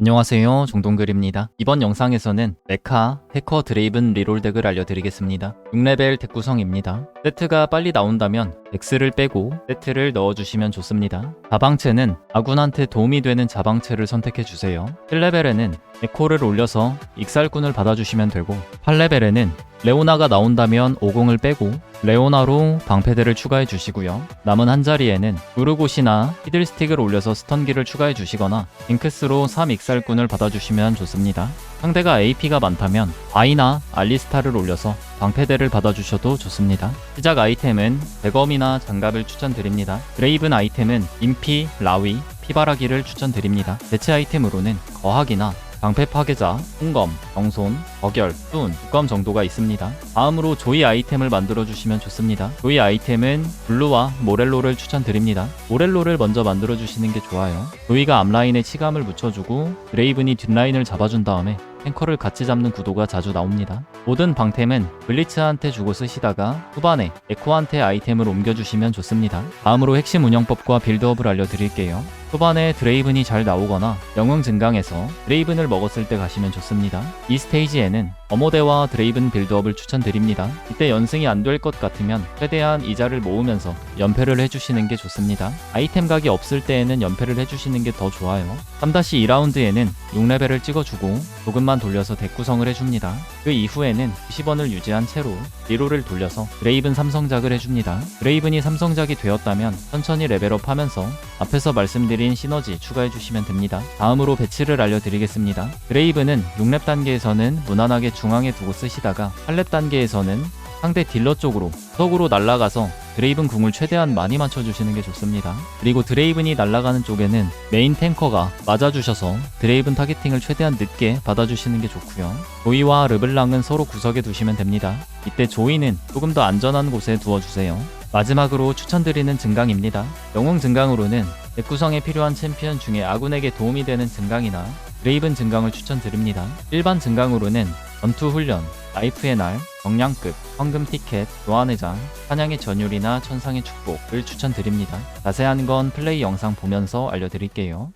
안녕하세요. 종동글입니다. 이번 영상에서는 메카 해커 드레이븐 리롤 덱을 알려드리겠습니다. 6레벨 덱 구성입니다 세트가 빨리 나온다면 X를 빼고 세트를 넣어주시면 좋습니다 자방체는 아군한테 도움이 되는 자방체를 선택해주세요 7레벨에는 에코를 올려서 익살꾼을 받아주시면 되고 8레벨에는 레오나가 나온다면 50을 빼고 레오나로 방패대를 추가해 주시고요. 남은 한 자리에는 우르곳이나 히들스틱을 올려서 스턴기를 추가해 주시거나 잉크스로 3익살꾼을 받아주시면 좋습니다. 상대가 AP가 많다면 아이나 알리스타를 올려서 방패대를 받아주셔도 좋습니다. 시작 아이템은 대검이나 장갑을 추천드립니다. 드레이븐 아이템은 인피, 라위, 피바라기를 추천드립니다. 대체 아이템으로는 거학이나 방패 파괴자, 홍검, 정손, 어결, 뚠, 두검 정도가 있습니다. 다음으로 조이 아이템을 만들어 주시면 좋습니다. 조이 아이템은 블루와 모렐로를 추천드립니다. 모렐로를 먼저 만들어 주시는 게 좋아요. 조이가 앞라인에 치감을 묻혀주고 드레이븐이 뒷라인을 잡아준 다음에 탱커를 같이 잡는 구도가 자주 나옵니다. 모든 방템은 블리츠한테 주고 쓰시다가 후반에 에코한테 아이템을 옮겨주시면 좋습니다. 다음으로 핵심 운영법과 빌드업을 알려드릴게요. 후반에 드레이븐이 잘 나오거나 영웅 증강에서 드레이븐을 먹었을 때 가시면 좋습니다. 이 스테이지에는 어모대와 드레이븐 빌드업을 추천드립니다. 이때 연승이 안 될 것 같으면 최대한 이자를 모으면서 연패를 해주시는 게 좋습니다. 아이템 각이 없을 때에는 연패를 해주시는 게 더 좋아요. 3-2라운드에는 6레벨을 찍어주고 조금만 돌려서 덱 구성을 해줍니다. 그 이후에는 90원을 유지한 채로 리로를 돌려서 드레이븐 삼성작을 해줍니다. 드레이븐이 삼성작이 되었다면 천천히 레벨업 하면서 앞에서 말씀드린 시너지 추가해 주시면 됩니다. 다음으로 배치를 알려드리겠습니다. 드레이븐은 6렙 단계에서는 무난하게 중앙에 두고 쓰시다가 8렙 단계에서는 상대 딜러 쪽으로 석으로 날아가서 드레이븐 궁을 최대한 많이 맞춰주시는 게 좋습니다. 그리고 드레이븐이 날아가는 쪽에는 메인 탱커가 맞아주셔서 드레이븐 타겟팅을 최대한 늦게 받아주시는 게 좋고요. 조이와 르블랑은 서로 구석에 두시면 됩니다. 이때 조이는 조금 더 안전한 곳에 두어주세요. 마지막으로 추천드리는 증강입니다. 영웅 증강으로는 덱 구성에 필요한 챔피언 중에 아군에게 도움이 되는 증강이나 드레이븐 증강을 추천드립니다. 일반 증강으로는 전투 훈련, 라이프의 날, 정량급, 황금 티켓, 교환의 장, 사냥의 전율이나 천상의 축복을 추천드립니다. 자세한 건 플레이 영상 보면서 알려드릴게요.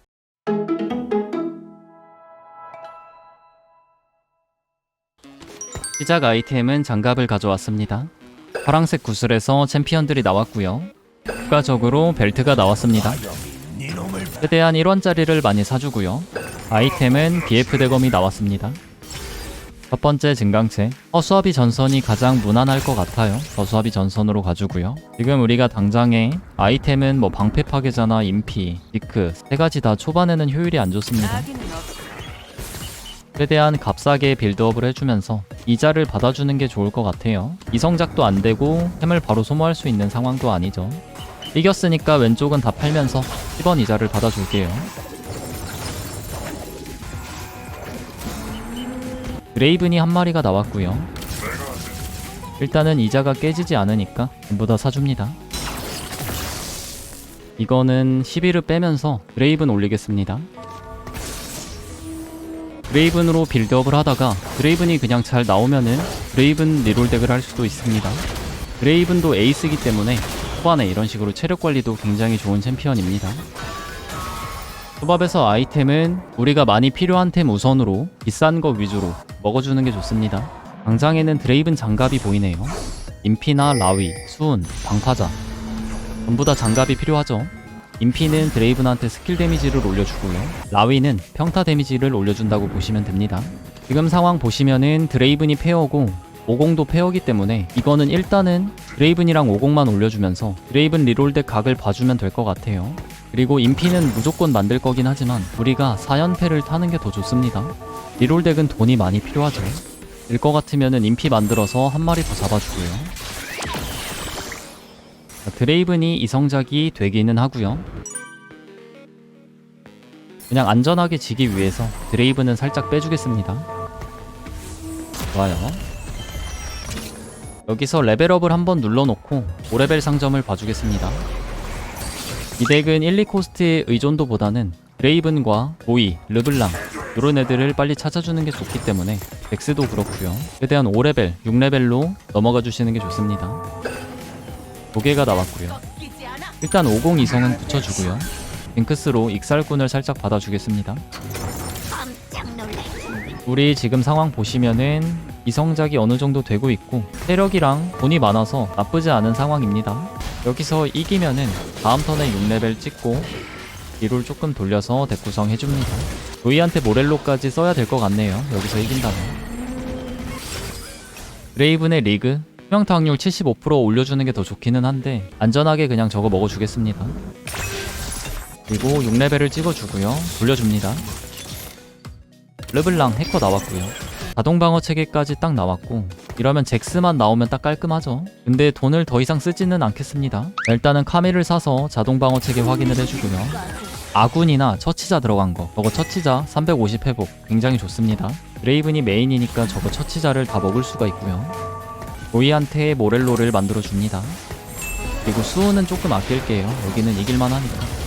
시작 아이템은 장갑을 가져왔습니다. 파랑색 구슬에서 챔피언들이 나왔고요. 추가적으로 벨트가 나왔습니다. 최대한 1원짜리를 많이 사주고요. 아이템은 BF 대검이 나왔습니다. 첫 번째 증강체. 허수아비 전선이 가장 무난할 것 같아요. 허수아비 전선으로 가주고요. 지금 우리가 당장에 아이템은 뭐 방패 파괴자나 인피, 디크 세 가지 다 초반에는 효율이 안 좋습니다. 최대한 값싸게 빌드업을 해주면서 이자를 받아주는 게 좋을 것 같아요. 이성작도 안 되고 템을 바로 소모할 수 있는 상황도 아니죠 이겼으니까 왼쪽은 다 팔면서 10원 이자를 받아줄게요 드레이븐이 한 마리가 나왔고요. 일단은 이자가 깨지지 않으니까 전부 다 사줍니다. 이거는 11을 빼면서 드레이븐 올리겠습니다. 드레이븐으로 빌드업을 하다가 드레이븐이 그냥 잘 나오면은 드레이븐 리롤 덱을 할 수도 있습니다. 드레이븐도 에이스이기 때문에 후반에 이런 식으로 체력 관리도 굉장히 좋은 챔피언입니다. 조밥에서 아이템은 우리가 많이 필요한 템 우선으로 비싼 거 위주로 먹어주는 게 좋습니다. 당장에는 드레이븐 장갑이 보이네요. 인피나 라위, 수은, 방파자 전부 다 장갑이 필요하죠. 인피는 드레이븐한테 스킬 데미지를 올려주고요. 라위는 평타 데미지를 올려준다고 보시면 됩니다. 지금 상황 보시면은 드레이븐이 페어고 50도 페어기 때문에 이거는 일단은 드레이븐이랑 50만 올려주면서 드레이븐 리롤덱 각을 봐주면 될 것 같아요. 그리고 인피는 무조건 만들 거긴 하지만 우리가 4연패를 타는 게 더 좋습니다. 리롤 덱은 돈이 많이 필요하죠. 일 것 같으면은 인피 만들어서 한 마리 더 잡아주고요. 자, 드레이븐이 이성작이 되기는 하고요. 그냥 안전하게 지기 위해서 드레이븐은 살짝 빼주겠습니다. 좋아요. 여기서 레벨업을 한번 눌러놓고 5레벨 상점을 봐주겠습니다. 이 덱은 1, 2코스트의 의존도보다는 드레이븐과 보이, 르블랑 이런 애들을 빨리 찾아주는 게 좋기 때문에 덱스도 그렇고요. 최대한 5레벨, 6레벨로 넘어가 주시는 게 좋습니다. 도개가 나왔고요. 일단 50 이성은 붙여주고요. 징크스로 익살꾼을 살짝 받아주겠습니다. 우리 지금 상황 보시면은 이성작이 어느 정도 되고 있고 체력이랑 돈이 많아서 나쁘지 않은 상황입니다. 여기서 이기면은 다음 턴에 6레벨 찍고 뒤를 조금 돌려서 덱 구성 해줍니다. 조이한테 모렐로까지 써야 될 것 같네요. 여기서 이긴다면. 드레이븐의 리그 투명타 확률 75% 올려주는 게 더 좋기는 한데 안전하게 그냥 저거 먹어주겠습니다. 그리고 6레벨을 찍어주고요. 돌려줍니다. 르블랑 해커 나왔고요. 자동 방어 체계까지 딱 나왔고 이러면 잭스만 나오면 딱 깔끔하죠. 근데 돈을 더 이상 쓰지는 않겠습니다. 일단은 카밀을 사서 자동 방어 체계 확인을 해주고요. 아군이나 처치자 들어간 거 저거 처치자 350 회복 굉장히 좋습니다. 드레이븐이 메인이니까 저거 처치자를 다 먹을 수가 있고요. 조이한테 모렐로를 만들어 줍니다. 그리고 수호는 조금 아낄게요. 여기는 이길만 하니까.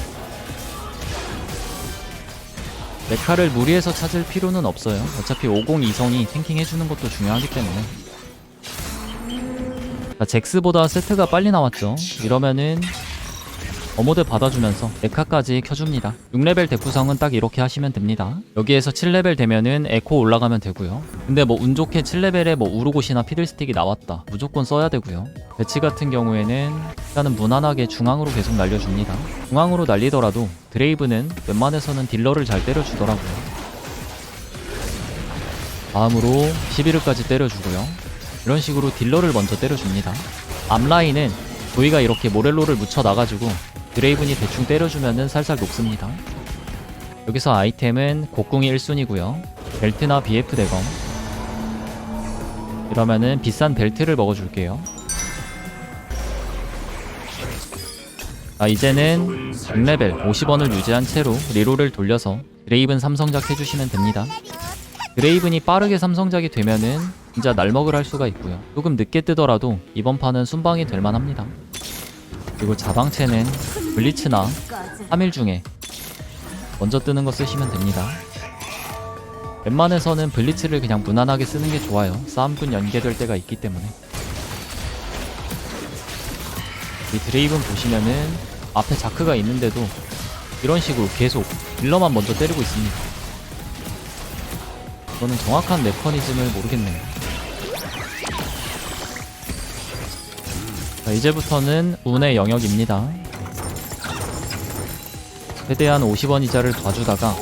메카를 무리해서 찾을 필요는 없어요. 어차피 502성이 탱킹 해주는 것도 중요하기 때문에. 자, 잭스보다 세트가 빨리 나왔죠. 이러면은 어모드 받아주면서 메카까지 켜줍니다. 6레벨 대구성은 딱 이렇게 하시면 됩니다. 여기에서 7레벨 되면은 에코 올라가면 되고요. 근데 뭐 운 좋게 7레벨에 뭐 우르고시나 피들스틱이 나왔다. 무조건 써야 되고요. 배치 같은 경우에는 일단은 무난하게 중앙으로 계속 날려줍니다. 중앙으로 날리더라도 드레이브는 웬만해서는 딜러를 잘 때려주더라고요. 다음으로 11르까지 때려주고요. 이런 식으로 딜러를 먼저 때려줍니다. 앞라인은 조이가 이렇게 모렐로를 묻혀 나가지고 드레이븐이 대충 때려주면은 살살 녹습니다. 여기서 아이템은 곡궁이 1순위고요. 벨트나 BF 대검. 이러면은 비싼 벨트를 먹어줄게요. 아 이제는 6레벨 50원을 유지한 채로 리롤을 돌려서 드레이븐 삼성작 해주시면 됩니다. 드레이븐이 빠르게 삼성작이 되면은 진짜 날먹을 할 수가 있고요. 조금 늦게 뜨더라도 이번 판은 순방이 될 만합니다. 그리고 자방체는 블리츠나 3일 중에 먼저 뜨는 거 쓰시면 됩니다. 웬만해서는 블리츠를 그냥 무난하게 쓰는 게 좋아요. 싸움꾼 연계될 때가 있기 때문에. 이 드레이븐 보시면은 앞에 자크가 있는데도 이런 식으로 계속 딜러만 먼저 때리고 있습니다. 저는 정확한 메커니즘을 모르겠네요. 자, 이제부터는 운의 영역입니다. 최대한 50원 이자를 봐주다가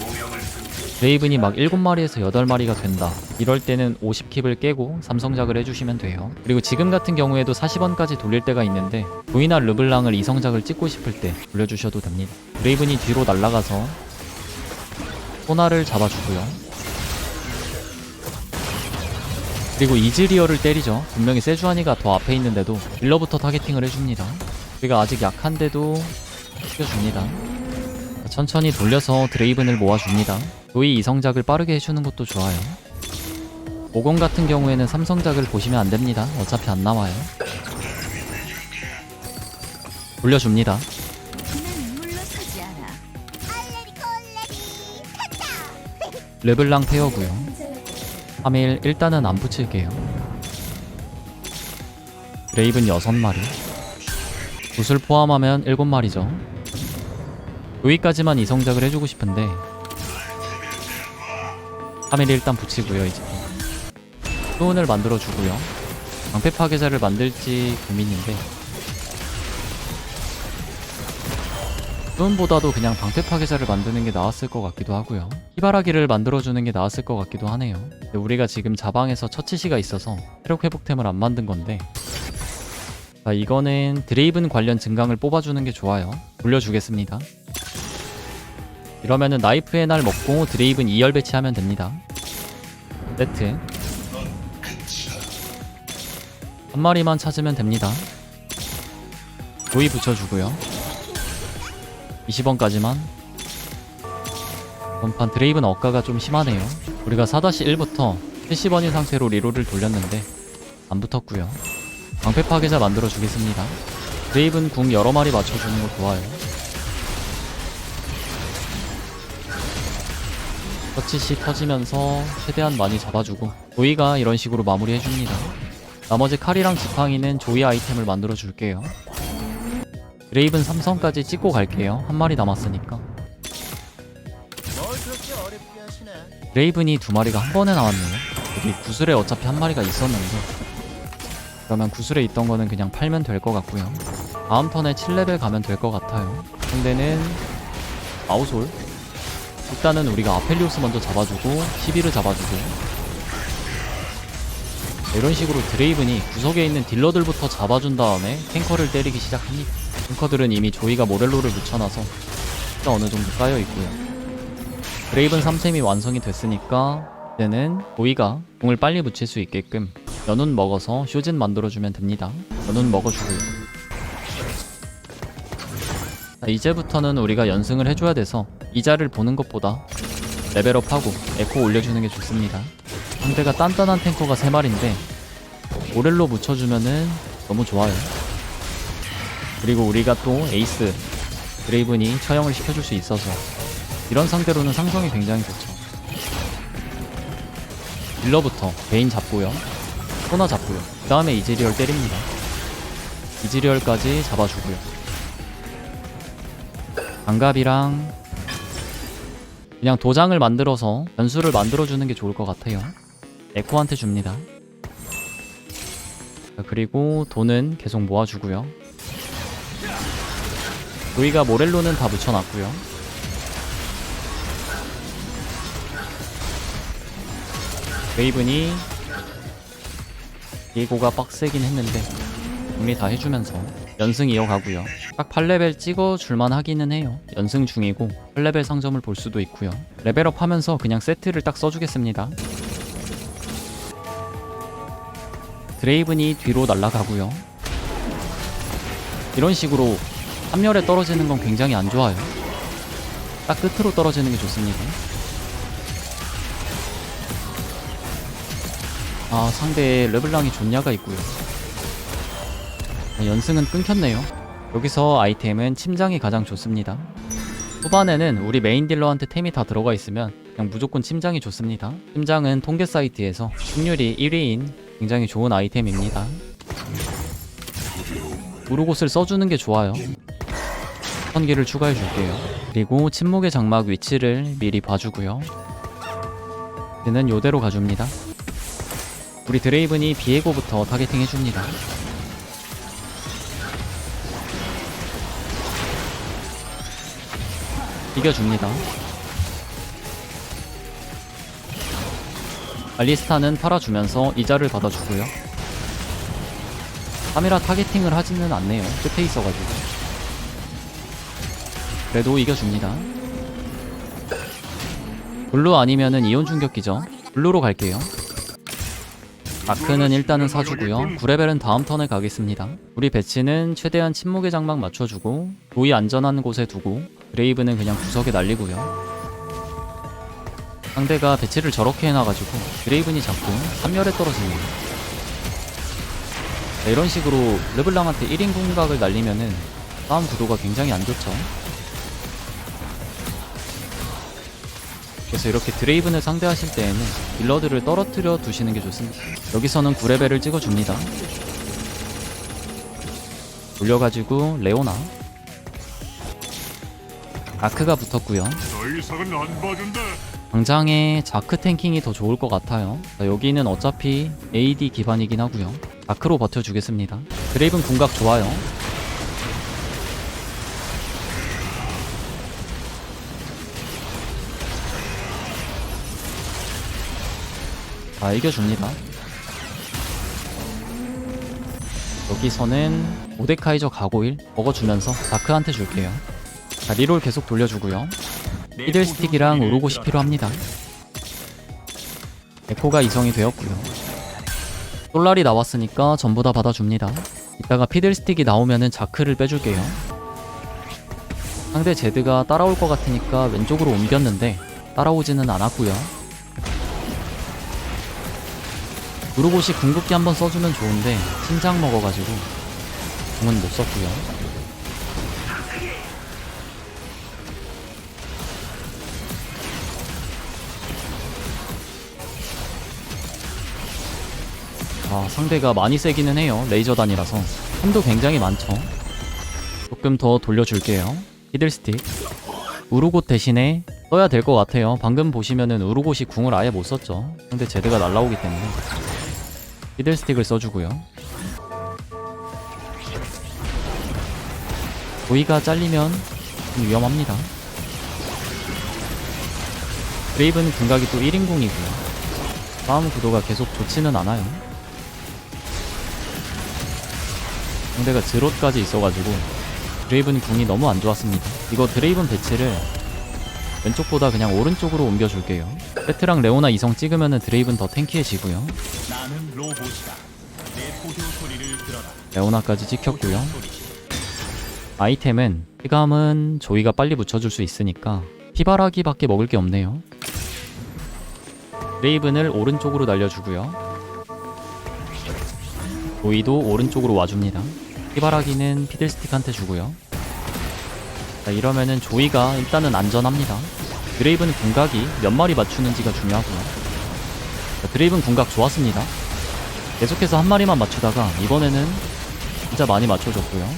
레이븐이 막 7마리에서 8마리가 된다. 이럴 때는 50킵을 깨고 삼성작을 해주시면 돼요. 그리고 지금 같은 경우에도 40원까지 돌릴 때가 있는데 보이나 르블랑을 이성작을 찍고 싶을 때 돌려주셔도 됩니다. 레이븐이 뒤로 날아가서 소나를 잡아주고요. 그리고 이즈리어를 때리죠. 분명히 세주아니가 더 앞에 있는데도 딜러부터 타겟팅을 해줍니다. 우리가 아직 약한데도 시켜줍니다. 천천히 돌려서 드레이븐을 모아줍니다. 조이 이성작을 빠르게 해주는 것도 좋아요. 50 같은 경우에는 삼성작을 보시면 안됩니다. 어차피 안 나와요. 돌려줍니다. 르블랑 페어고요 3일 일단은 안 붙일게요. 레이븐 6마리. 굿을 포함하면 7마리죠. 여기까지만 이성작을 해주고 싶은데 3일 일단 붙이고요 이제. 수은을 만들어주고요. 방패 파괴자를 만들지 고민인데 수은보다도 그냥 방패 파괴자를 만드는 게 나았을 것 같기도 하고요. 희바라기를 만들어주는 게 나았을 것 같기도 하네요. 우리가 지금 자방에서 처치시가 있어서 체력 회복템을 안 만든 건데 자 이거는 드레이븐 관련 증강을 뽑아주는 게 좋아요. 돌려주겠습니다 이러면은 나이프의 날 먹고 드레이븐 2열 배치하면 됩니다. 세트. 한 마리만 찾으면 됩니다. 조이 붙여주고요. 20원까지만. 전판 드레이븐 억가가 좀 심하네요. 우리가 4-1부터 70원인 상태로 리롤을 돌렸는데 안 붙었고요. 방패 파괴자 만들어 주겠습니다. 드레이븐 궁 여러 마리 맞춰주는 거 좋아요. 터치시 터지면서 최대한 많이 잡아주고 조이가 이런 식으로 마무리해줍니다. 나머지 칼이랑 지팡이는 조이 아이템을 만들어 줄게요. 드레이븐 삼성까지 찍고 갈게요. 한 마리 남았으니까. 뭘 그렇게 어렵게 하시나? 레이븐이 두 마리가 한 번에 나왔네요. 여기 구슬에 어차피 한 마리가 있었는데 그러면 구슬에 있던 거는 그냥 팔면 될 것 같고요. 다음 턴에 7레벨 가면 될 것 같아요. 상대는 마우솔. 일단은 우리가 아펠리오스 먼저 잡아주고 시비를 잡아주고 이런 식으로 드레이븐이 구석에 있는 딜러들부터 잡아준 다음에 탱커를 때리기 시작합니다. 탱커들은 이미 조이가 모렐로를 묻혀놔서 어느 정도 쌓여 있고요. 드레이븐 3템이 완성이 됐으니까 이제는 조이가 공을 빨리 붙일 수 있게끔 연운 먹어서 쇼진 만들어주면 됩니다. 연운 먹어주고요. 자, 이제부터는 우리가 연승을 해줘야 돼서 이자를 보는 것보다 레벨업하고 에코 올려주는 게 좋습니다. 상대가 단단한 탱커가 3마리인데 모렐로 묻혀주면은 너무 좋아요. 그리고 우리가 또 에이스 드레이븐이 처형을 시켜줄 수 있어서 이런 상대로는 상성이 굉장히 좋죠. 딜러부터 베인 잡고요. 소나 잡고요. 그 다음에 이즈리얼 때립니다. 이즈리얼까지 잡아주고요. 장갑이랑 그냥 도장을 만들어서 변수를 만들어주는 게 좋을 것 같아요. 에코한테 줍니다. 자, 그리고 돈은 계속 모아주고요. 우리가 모렐로는 다 묻혀놨고요. 웨이븐이 예고가 빡세긴 했는데 정리 다 해주면서 연승 이어가고요. 딱 8레벨 찍어 줄만 하기는 해요. 연승 중이고 8레벨 상점을 볼 수도 있고요. 레벨업 하면서 그냥 세트를 딱 써주겠습니다. 드레이븐이 뒤로 날아가고요. 이런 식으로 함열에 떨어지는 건 굉장히 안 좋아요. 딱 끝으로 떨어지는 게 좋습니다. 아, 상대에 르블랑이 존냐가 있고요. 아, 연승은 끊겼네요. 여기서 아이템은 침장이 가장 좋습니다. 후반에는 우리 메인 딜러한테 템이 다 들어가 있으면 그냥 무조건 침장이 좋습니다. 침장은 통계 사이트에서 승률이 1위인 굉장히 좋은 아이템입니다. 우르곳을 써주는 게 좋아요. 선기를 추가해 줄게요. 그리고 침묵의 장막 위치를 미리 봐주고요. 얘는 요대로 가줍니다. 우리 드레이븐이 비에고부터 타겟팅 해줍니다. 이겨줍니다. 알리스타는 팔아주면서 이자를 받아주고요. 카메라 타겟팅을 하지는 않네요. 끝에 있어가지고. 그래도 이겨줍니다. 블루 아니면은 이온 충격기죠. 블루로 갈게요. 마크는 일단은 사주고요. 9레벨은 다음 턴에 가겠습니다. 우리 배치는 최대한 침묵의 장막 맞춰주고 로이 안전한 곳에 두고 드레이브는 그냥 구석에 날리고요. 상대가 배치를 저렇게 해놔가지고 드레이븐이 자꾸 3열에 떨어집니다. 자, 이런 식으로 르블랑한테 1인 공각을 날리면은 싸움 구도가 굉장히 안 좋죠. 그래서 이렇게 드레이븐을 상대하실 때에는 딜러들을 떨어뜨려 두시는 게 좋습니다. 여기서는 9레벨을 찍어줍니다. 올려가지고 레오나 아크가 붙었고요. 더 이상은 안 봐준다. 당장에 자크 탱킹이 더 좋을 것 같아요. 자, 여기는 어차피 AD 기반이긴 하고요. 자크로 버텨주겠습니다. 드레이븐 궁각 좋아요. 자, 이겨줍니다. 여기서는 오데카이저 가고일 먹어주면서 다크한테 줄게요. 자, 리롤 계속 돌려주고요. 피들 스틱이랑 우르곳이 필요합니다. 에코가 이성이 되었고요. 솔라리 나왔으니까 전부 다 받아줍니다. 이따가 피들 스틱이 나오면은 자크를 빼줄게요. 상대 제드가 따라올 것 같으니까 왼쪽으로 옮겼는데 따라오지는 않았고요. 우르곳이 궁극기 한번 써주면 좋은데 신장 먹어가지고 궁은 못 썼고요. 아, 상대가 많이 세기는 해요. 레이저단이라서. 템도 굉장히 많죠. 조금 더 돌려줄게요. 히들스틱. 우르곳 대신에 써야 될 것 같아요. 방금 보시면은 우르고시 궁을 아예 못 썼죠. 근데 제드가 날라오기 때문에 피들스틱을 써주고요. 조이가 잘리면 좀 위험합니다. 브레이브는 궁각이 또 1인궁이고요. 싸움 구도가 계속 좋지는 않아요. 상대가 드롯까지 있어가지고 드레이븐 궁이 너무 안 좋았습니다. 이거 드레이븐 배치를 왼쪽보다 그냥 오른쪽으로 옮겨줄게요. 세트랑 레오나 이성 찍으면은 드레이븐 더 탱키해지고요. 레오나까지 찍혔고요. 아이템은 피감은 조이가 빨리 붙여줄 수 있으니까 피바라기밖에 먹을 게 없네요. 레이븐을 오른쪽으로 날려주고요. 조이도 오른쪽으로 와줍니다. 피바라기는 피들스틱한테 주고요. 자, 이러면은 조이가 일단은 안전합니다. 드레이븐 궁각이 몇 마리 맞추는지가 중요하고요. 자, 드레이븐 궁각 좋았습니다. 계속해서 한 마리만 맞추다가 이번에는 진짜 많이 맞춰줬고요.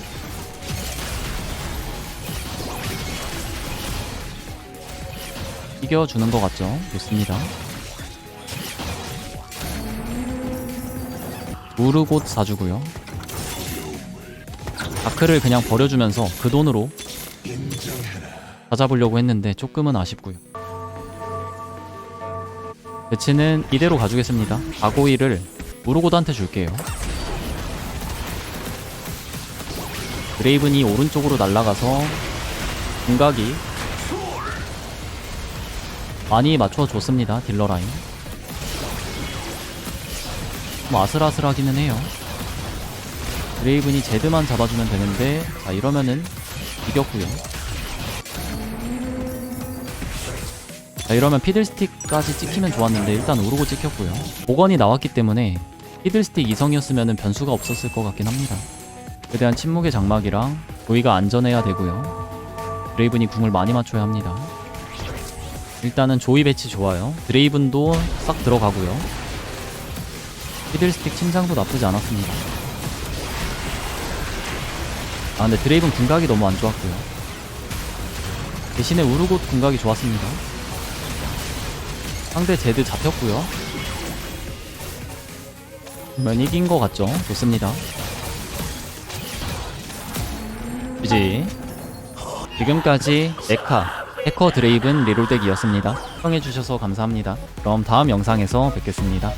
이겨주는 것 같죠? 좋습니다. 우르곳 사주고요. 다크를 그냥 버려주면서 그 돈으로 찾아보려고 했는데 조금은 아쉽고요. 배치는 이대로 가주겠습니다. 아고이를 우르고드한테 줄게요. 드레이븐이 오른쪽으로 날아가서 궁각이 많이 맞춰줬습니다 딜러라인 좀 아슬아슬하기는 해요 드레이븐이 제드만 잡아주면 되는데 자 이러면은 이겼고요. 자 이러면 피들스틱까지 찍히면 좋았는데 일단 오르고 찍혔고요. 복원이 나왔기 때문에 피들스틱 이성이었으면 변수가 없었을 것 같긴 합니다. 그대한 침묵의 장막이랑 조이가 안전해야 되고요. 드레이븐이 궁을 많이 맞춰야 합니다. 일단은 조이 배치 좋아요. 드레이븐도 싹 들어가고요. 피들스틱 침상도 나쁘지 않았습니다 아 근데 드레이븐 궁각이 너무 안 좋았고요. 대신에 우르곳 궁각이 좋았습니다. 상대 제드 잡혔고요. 그러면 이긴 것 같죠? 좋습니다. 이제 지금까지 메카 해커 드레이븐 리롤덱이었습니다. 시청해주셔서 감사합니다. 그럼 다음 영상에서 뵙겠습니다